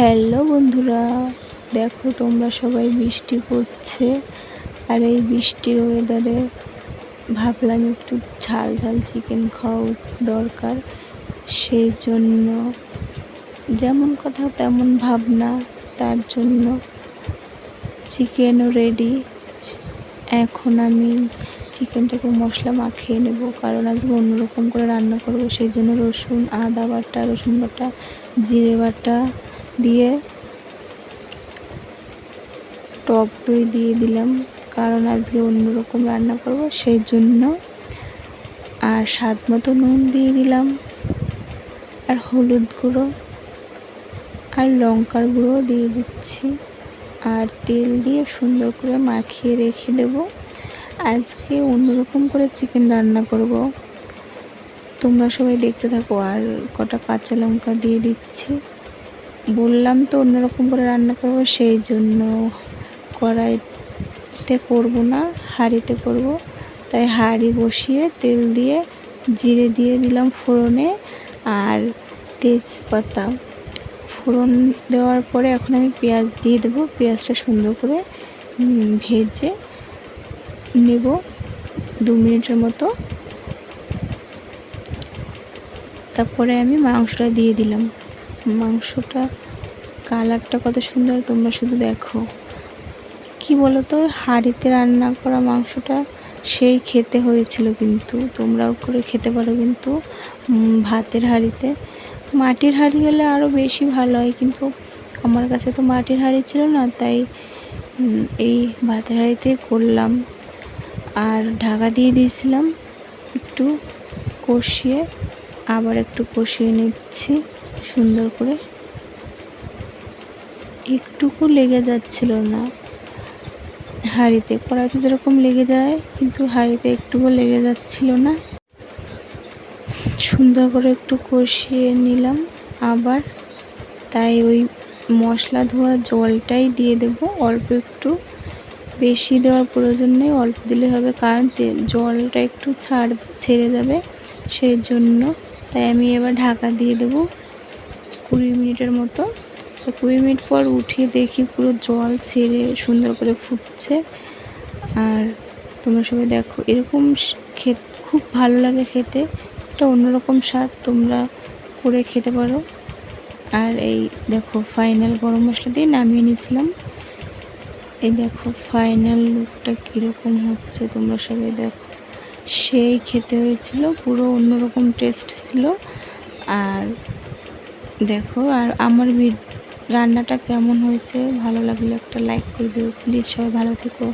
Hello বন্ধুরা, দেখো তোমরা সবাই বৃষ্টি পড়ছে আর এই বৃষ্টির ওয়েদারে ভাবলাম একটু ঝাল ঝাল চিকেন খাওয়া দরকার। সেই জন্য যেমন কথা তেমন ভাবনা, তার জন্য চিকেনও রেডি এখন আমি চিকেনটাকে মশলা মাখিয়ে নেব, কারণ আজকে অন্যরকম করে রান্না করব। সেই জন্য রসুন, আদা বাটা, রসুন বাটা, জিরে বাটা দিয়ে টক দই দিয়ে দিলাম। কারণ আজকে অন্যরকম রান্না করব, সেই জন্য। আর স্বাদ মতো নুন দিয়ে দিলাম। আর হলুদ গুঁড়ো আর লঙ্কার গুঁড়ো দিয়ে দিচ্ছি। আর তেল দিয়ে সুন্দর করে মাখিয়ে রেখে দেব। আজকে অন্যরকম করে চিকেন রান্না করব। তোমরা সবাই দেখতে থাকো, আর কটা কাঁচা লঙ্কা দিয়ে দিচ্ছি। বললাম তো অন্যরকম করে রান্না করব সেই জন্য কড়াইতে করব না, হাঁড়িতে করব। তাই হাঁড়ি বসিয়ে তেল দিয়ে জিরে দিয়ে দিলাম ফোড়নে আর তেজপাতা। ফোড়ন দেওয়ার পরে এখন আমি পেঁয়াজ দিয়ে দেবো, পেঁয়াজটা সুন্দর করে ভেজে নেব দু মিনিটের মতো। তারপরে আমি মাংসটা দিয়ে দিলাম। মাংসটা কালারটা কত সুন্দর, তোমরা শুধু দেখো। কি বলো তো হাঁড়িতে রান্না করা মাংসটা সেই খেতে হয়েছিল কিন্তু, তোমরাও করে খেতে পারো কিন্তু। ভাতের হাঁড়িতে। মাটির হাঁড়ি হলে আরও বেশি ভালো হয় কিন্তু, আমার কাছে তো মাটির হাঁড়ি ছিল না, তাই এই ভাতের হাঁড়িতে করলাম। আর ঢাকা দিয়ে দিয়েছিলাম একটু কষিয়ে, আবার একটু কষিয়ে নিচ্ছি। সুন্দর করে। একটুকু লেগে যাচ্ছিল না। হাঁড়িতে কড়াইতে যেরকম লেগে যায়, কিন্তু হাঁড়িতে একটুকু লেগে যাচ্ছিল না। সুন্দর করে একটু কষিয়ে নিলাম। আবার তাই ওই মশলা ধোয়া জলটাই দিয়ে দেব। অল্প একটু। বেশি দেওয়ার প্রয়োজন নেই, অল্প দিলে হবে। কারণ জলটা একটু ছাড়, ছেড়ে যাবে। সেই জন্য তাই আমি এবার ঢাকা দিয়ে দেব। কুড়ি মিনিটের মতো। তো কুড়ি মিনিট পর উঠিয়ে দেখি পুরো জল ছেড়ে সুন্দর করে ফুটছে। আর তোমরা সবাই দেখো, এরকম খেত, খুব ভালো লাগে খেতে। একটা অন্যরকম স্বাদ তোমরা করে খেতে পারো। আর এই দেখো ফাইনাল গরম মশলা দিয়ে নামিয়ে নিয়েছিলাম। এই দেখো ফাইনাল লুকটা কীরকম হচ্ছে তোমরা সবাই দেখো। সেই খেতে হয়েছিল, পুরো অন্যরকম টেস্ট ছিল। আর দেখো, আর আমার রান্নাটা কেমন হয়েছে? ভালো লাগলে একটা লাইক করে দিও প্লিজ সবাই ভালো থেকো।